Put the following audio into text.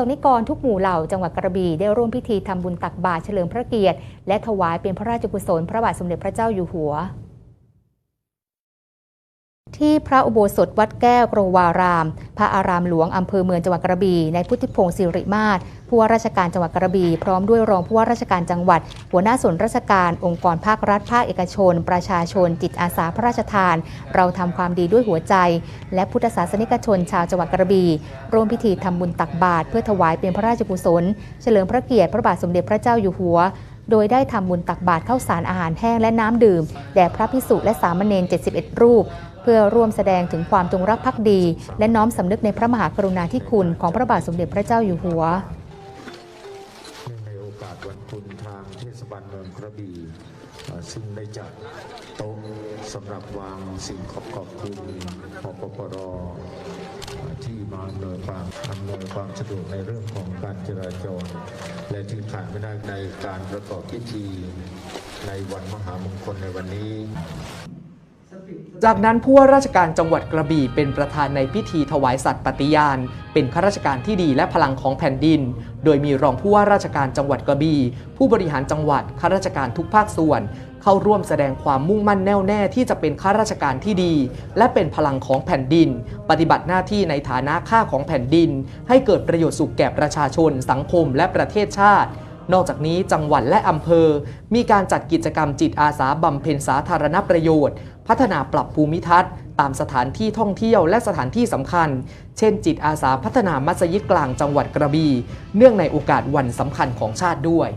กนิกรทุกหมู่เหล่าจังหวัดกระบี่ได้ร่วมพิธีทำบุญตักบาตรเฉลิมพระเกียรติ และถวายเป็นพระราชกุศลพระบาทสมเด็จพระเจ้าอยู่หัว ที่พระอุโบสถวัดแก้วกรวาราม พระอารามหลวงอำเภอเมืองจังหวัดกระบี่ในพุทธิพงศ์สิริมาศผู้ว่าราชการจังหวัดกระบี่พร้อมด้วยรองผู้ว่าราชการจังหวัด หัวหน้าส่วนราชการองค์กรภาครัฐภาคเอกชน ประชาชน จิตอาสาพระราชทาน เราทำความดีด้วยหัวใจ และพุทธศาสนิกชนชาวจังหวัดกระบี่ร่วมพิธีทำบุญตักบาตรเพื่อถวายเป็นพระราชกุศล เฉลิมพระเกียรติพระบาทสมเด็จพระเจ้าอยู่หัว โดยได้ทำบุญตักบาตรข้าวสารอาหารแห้งและน้ำดื่ม แด่พระพิสุและสามเณร 71 รูป เพื่อร่วมแสดงถึงความจงรักภักดี และน้อมสำนึกในพระมหากรุณาธิคุณของพระบาทสมเด็จพระเจ้าอยู่หัว ในโอกาสวันคุณทางเทศบาลเมืองกระบี่ซึ่งได้จัดโต๊ะสำหรับวางสิ่งขอบขอบคุณพปปรเอ่อ ที่มาอำนวยความอำนวยความสะดวกในเรื่องของการจราจร และที่ขาดไม่ได้ในการประกอบพิธีในวันมหามงคลในวันนี้ จากนั้นผู้ว่าราชการจังหวัดกระบี่เป็นประธานในพิธีถวายสัตย์ปฏิญาณ เป็นข้าราชการที่ดีและพลังของแผ่นดิน โดยมีรองผู้ว่าราชการจังหวัดกระบี่ผู้บริหารจังหวัดข้าราชการทุกภาคส่วน เข้าร่วมแสดงความมุ่งมั่นแน่วแน่ที่จะเป็นข้าราชการที่ดี และเป็นพลังของแผ่นดิน ปฏิบัติหน้าที่ในฐานะข้าของแผ่นดิน ให้เกิดประโยชน์สุขแก่ประชาชน สังคม และประเทศชาติ นอกจากนี้จังหวัดและอำเภอ มีการจัดกิจกรรมจิตอาสาบำเพ็ญสาธารณประโยชน์ พัฒนาปรับภูมิทัศน์ตามสถานที่ท่องเที่ยวและสถานที่สำคัญ เช่น จิตอาสาพัฒนามัสยิดกลางจังหวัดกระบี่เนื่องในโอกาสวันสำคัญของชาติด้วย